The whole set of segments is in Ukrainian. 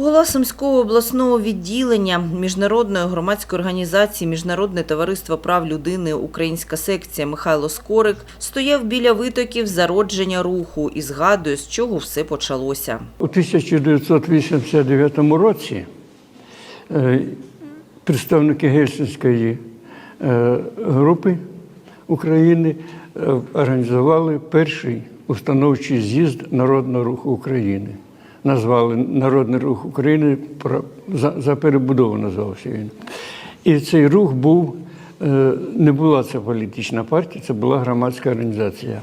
Голова Сумського обласного відділення міжнародної громадської організації Міжнародне товариство прав людини Українська секція Михайло Скорик стояв біля витоків зародження руху і згадує, з чого все почалося. У 1989 році е, представники Гельсінської е, групи України е, організували перший установчий з'їзд Народного руху України. Назвали Народний рух України про- за, за перебудову називався він. І цей рух був, е, не була це політична партія, це була громадська організація.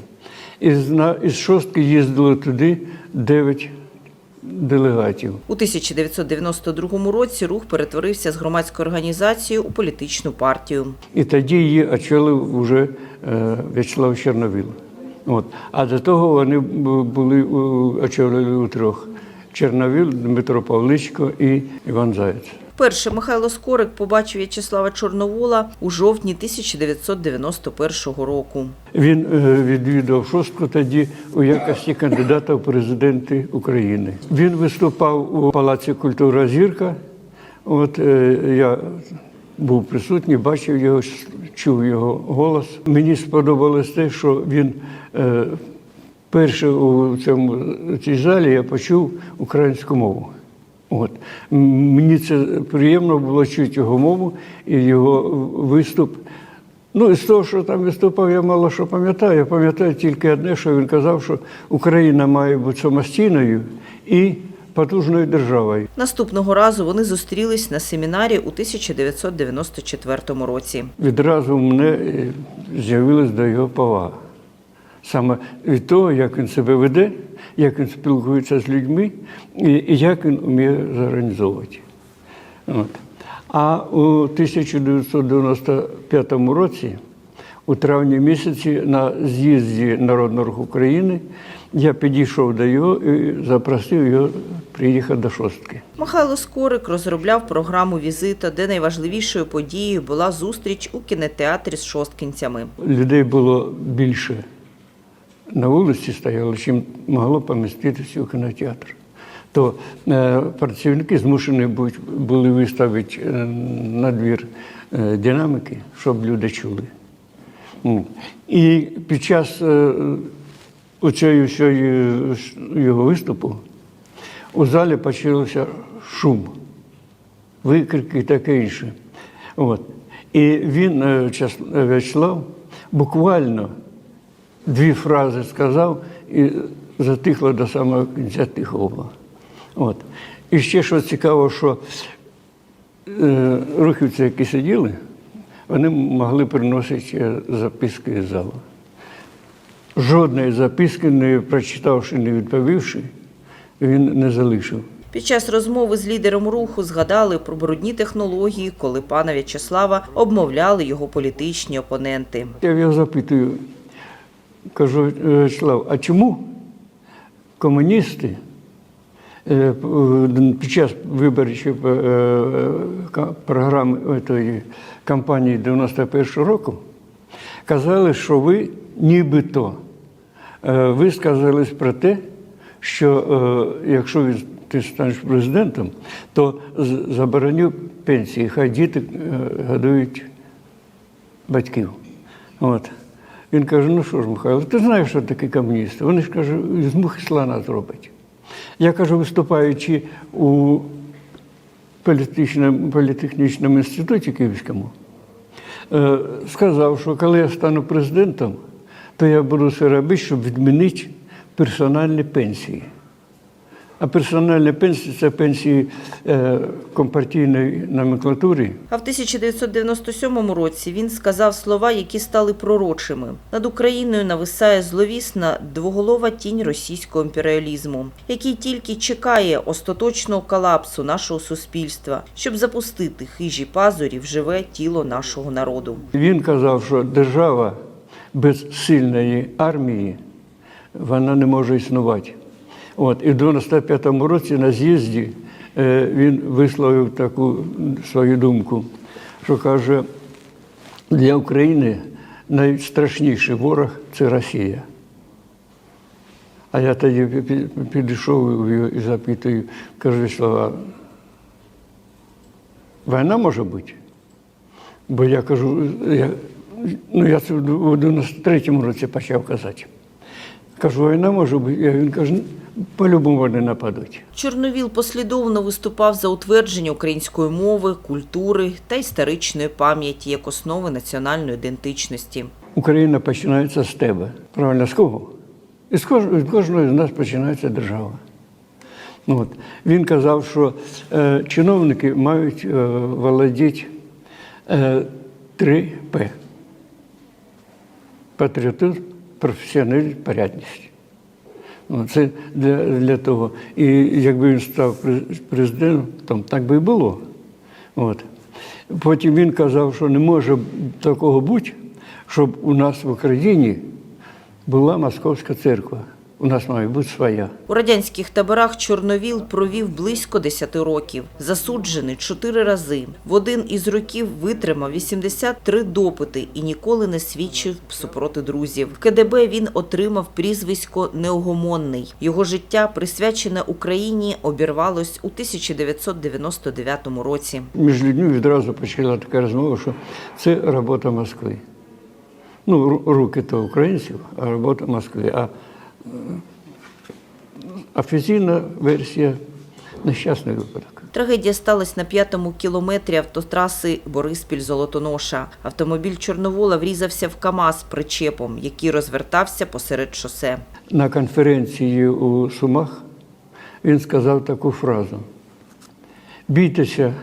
Із, із шостки їздили туди дев'ять делегатів. У 1992 році рух перетворився з громадської організації у політичну партію. І тоді її очолив вже е, В'ячеслав Чорновіл. От. А до того вони були очолили у трьох: Чорновіл, Дмитро Павличко і Іван Заєць. Вперше Михайло Скорик побачив В'ячеслава Чорновола у жовтні 1991 року. Він е, відвідав шостку тоді у якості кандидата в президенти України. Він виступав у Палаці культури Зірка. От е, я був присутній, бачив його, чув його голос. Мені сподобалось те, що він е, перше у цьому у цій залі я почув українську мову. От. Мені це приємно було чути його мову і його виступ. Ну, і з того, що там виступав, я мало що пам'ятаю. Я пам'ятаю тільки одне, що він казав, що Україна має бути самостійною і потужною державою. Наступного разу вони зустрілись на семінарі у 1994 році. Відразу в мене е, з'явилась до його повага. Саме від того, як він себе веде, як він спілкується з людьми і, як він вміє зорганізовувати. От. А у 1995 році, у травні місяці, на з'їзді Народного руху України, я підійшов до його і запросив його приїхати до шостки. Михайло Скорик розробляв програму візита, де найважливішою подією була зустріч у кінотеатрі з шосткінцями. Людей було більше на вулиці стояло, чим могло поміститися у кінотеатр. То е, працівники змушені були виставити е, на двір е, динамики, щоб люди чули. І під час е, всьої його виступу у залі почався шум викрики і таке інше. От. І він, е, е, В'ячеслав, буквально дві фрази сказав і затихло до самого кінця тихо було. От. І ще що цікаво, що е, рухівці, які сиділи, вони могли приносити записки з залу. Жодної записки, не прочитавши, не відповівши, він не залишив. Під час розмови з лідером руху згадали про брудні технології, коли пана В'ячеслава обмовляли його політичні опоненти. Я його запитую, кажу, «Е, Вячеслав, а чому комуністи е, під час виборчої е, е, програми тої кампанії 91-го року казали, що ви нібито е, висказались про те, що е, якщо ти станеш президентом, то забороню пенсії, хай діти е, годують батьків. От. Він каже: ну що ж, Михайло, ти знаєш, що таке комуністи? Вони ж каже, з мухи слона зроблять. Я кажу, виступаючи у політехнічному інституті Київському, е, сказав, що коли я стану президентом, то я буду все робити, щоб відмінити персональні пенсії. А персональні пенсії це пенсії е, компартійної номенклатури. А в 1997 році він сказав слова, які стали пророчими. Над Україною нависає зловісна двоголова тінь російського імперіалізму, який тільки чекає остаточного колапсу нашого суспільства, щоб запустити хижі пазурі в живе тіло нашого народу. Він казав, що держава без сильної армії вона не може існувати. От, і в 95-му році на з'їзді е, він висловив таку свою думку, що каже, для України найстрашніший ворог це Росія. А я тоді пі- пі- підійшов і запитую, кажу, Вячеслав, а війна може бути? Бо я кажу, я, ну я це у 93-му році почав казати. Кажу, війна може бути. Він каже, по-любому вони нападуть. Чорновіл послідовно виступав за утвердження української мови, культури та історичної пам'яті як основи національної ідентичності. Україна починається з тебе. Правильно, з кого? І з кожного, з нас починається держава. Ну, От. Він казав, що е, чиновники мають е, володіти е, 3 П. Патріотизм, професіоналізм, порядність. Ну, це для, для того. І якби він став през- президентом, так би і було. От. Потім він казав, що не може такого бути, щоб у нас в Україні була московська церква. У нас має бути своя. У радянських таборах Чорновіл провів близько 10 років. Засуджений чотири рази. В один із років витримав 83 допити і ніколи не свідчив супроти друзів. В КДБ він отримав прізвисько Неугомонний. Його життя, присвячене Україні, обірвалось у 1999 році. Між людьми відразу почала така розмова, що це робота Москви. Ну, руки то українців, а робота Москви. А офіційна версія нещасний випадок. Трагедія сталася на п'ятому кілометрі автотраси Бориспіль-Золотоноша. Автомобіль Чорновола врізався в КАМАЗ причепом, який розвертався посеред шосе. На конференції у Сумах він сказав таку фразу: бійтеся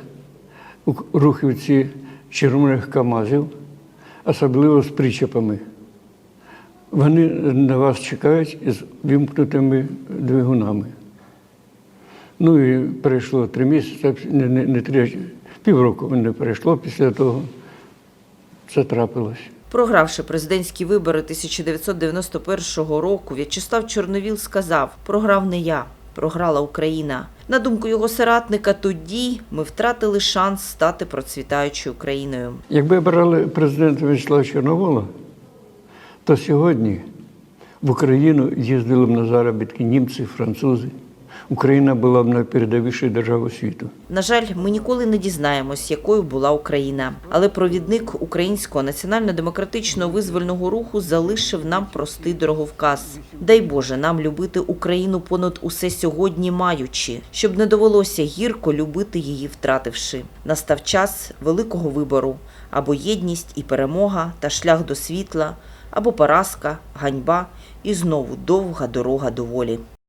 рухівці червоних КАМАЗів, особливо з причепами. Вони на вас чекають із вимкнутими двигунами. Ну і пройшло три місяці, не, не, не три, півроку не пройшло після того. Це трапилось. Програвши президентські вибори 1991 року, В'ячеслав Чорновіл сказав: програв не я, програла Україна. На думку його соратника, тоді ми втратили шанс стати процвітаючою країною. Якби обирали президента Вячеслава Чорновола, то сьогодні в Україну їздили б на заробітки німці, французи. Україна була б найпередовішою державою світу. На жаль, ми ніколи не дізнаємось, якою була Україна. Але провідник українського національно-демократичного визвольного руху залишив нам простий дороговказ. Дай Боже нам любити Україну понад усе сьогодні маючи, щоб не довелося гірко любити її втративши. Настав час великого вибору або єдність і перемога та шлях до світла, або поразка, ганьба і знову довга дорога до волі.